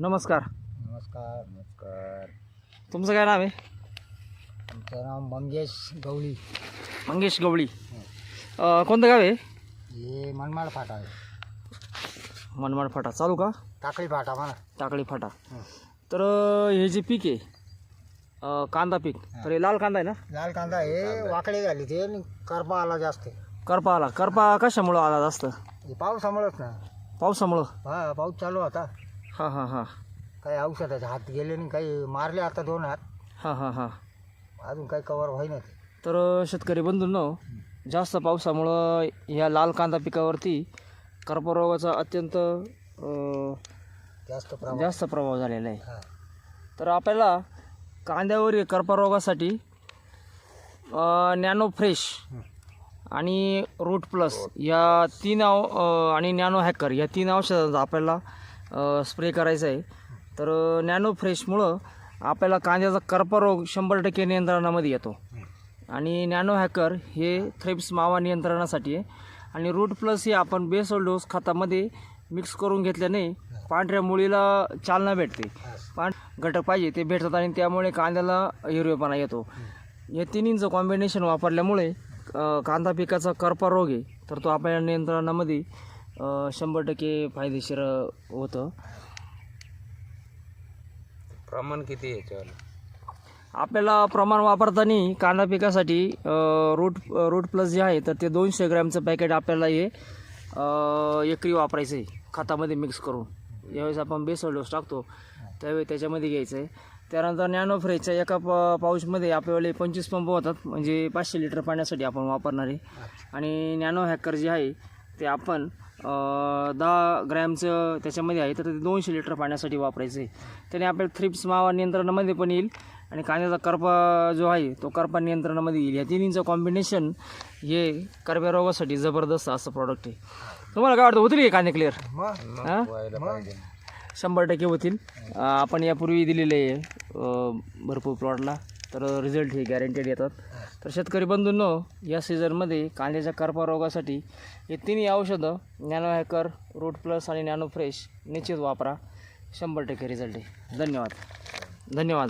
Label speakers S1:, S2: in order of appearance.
S1: नमस्कार.
S2: नमस्कार नमस्कार.
S1: तुमचं काय नाव आहे?
S2: आमचं नाव मंगेश गवळी.
S1: मंगेश गवळी. अं, कोणतं गाव आहे?
S2: हे मनमाड फाटा आहे.
S1: मनमाड फाटा. चालू का?
S2: टाकळी फाटा म्हणा.
S1: टाकळी फाटा.
S2: हं.
S1: तर अं, हे जे पीक आहे अं, कांदा पीक तर हे लाल कांदा आहे ना?
S2: लाल कांदा हे वाकडे झाली ते आणि करपा आला जास्त
S1: करपा आला. करपा कशामुळं आला जास्त?
S2: हे पावसामुळेच ना.
S1: पावसामुळं?
S2: हा पाऊस चालू होता.
S1: हां हां हां.
S2: काही औषधाचे हात गेले नाही काही मारले आता दोन हात.
S1: हां हां हां.
S2: अजून काही कवर होईना ते.
S1: तर शेतकरी बंधूंनो जास्त पावसामुळं ह्या लाल कांदा पिकावरती कर्करोगाचा अत्यंत अं,
S2: जास्त प्रमाण.
S1: जास्त प्रभाव झालेला आहे.
S2: हा.
S1: तर आपल्याला कांद्यावरील कर्करोगासाठी नॅनो फ्रेश. आणि रूट प्लस या तीन औ अ, आणि नॅनो हॅकर या तीन औषधांचा आपल्याला स्प्रे करायचा आहे. तर नॅनो फ्रेशमुळं आपल्याला कांद्याचा कर्परोग शंभर टक्के नियंत्रणामध्ये येतो. आणि नॅनो हॅकर हे थ्रेप्स मावा नियंत्रणासाठी आहे. आणि रूट प्लस हे आपण बेसल डोस खतामध्ये मिक्स करून घेतल्याने पांढऱ्या मुळीला चालना भेटते. पांढ घटक पाहिजे ते भेटतात आणि त्यामुळे कांद्याला हिरवेपणा येतो. या तिन्हींचं कॉम्बिनेशन वापरल्यामुळे कांदा पिकाचा कर्परोग आहे. तर तो आपल्या नियंत्रणामध्ये शंभर टक्के फायदेशीर होतं.
S3: प्रमाण किती आहे याच्यावर
S1: आपल्याला प्रमाण वापरताना कांदा पिकासाठी रूट रूट प्लस जे आहे तर ते दोनशे ग्रॅमचं पॅकेट आपल्याला हे एकरी वापरायचं आहे खतामध्ये मिक्स करून. ज्यावेळेस आपण बेसल डोस टाकतो त्यावेळी त्याच्यामध्ये घ्यायचं आहे त्यानंतर नॅनो फ्रेशच्या एका प पाऊचमध्ये आपल्याला पंचवीस पंप होतात म्हणजे पाचशे लिटर पाण्यासाठी आपण वापरणार आहे. आणि नॅनो हॅकर जे आहे ते आपण दहा ग्रॅमचं त्याच्यामध्ये आहे तर ते दोनशे लिटर पाण्यासाठी वापरायचं. आहे त्याने आपल्याला थ्रिप्स मावा नियंत्रणामध्ये पण येईल आणि कांद्याचा करपा जो आहे तो करपा नियंत्रणामध्ये येईल. या तिन्हींचं कॉम्बिनेशन हे करप्या रोगासाठी जबरदस्त असं प्रॉडक्ट आहे. तुम्हाला काय वाटतं होतील हे कांदे क्लिअर हां? शंभर टक्के होतील. आपण यापूर्वी दिलेले आहे भरपूर प्लॉटला तर रिझल्ट हे गॅरंटेड येतात. तर शेतकरी बंधूंनो या सीझनमध्ये कांद्याच्या करपा रोगासाठी हे तिन्ही औषधं नॅनो हॅकर रूट प्लस आणि नॅनो फ्रेश निश्चित वापरा. शंभर टक्के रिझल्ट आहे. धन्यवाद. धन्यवाद.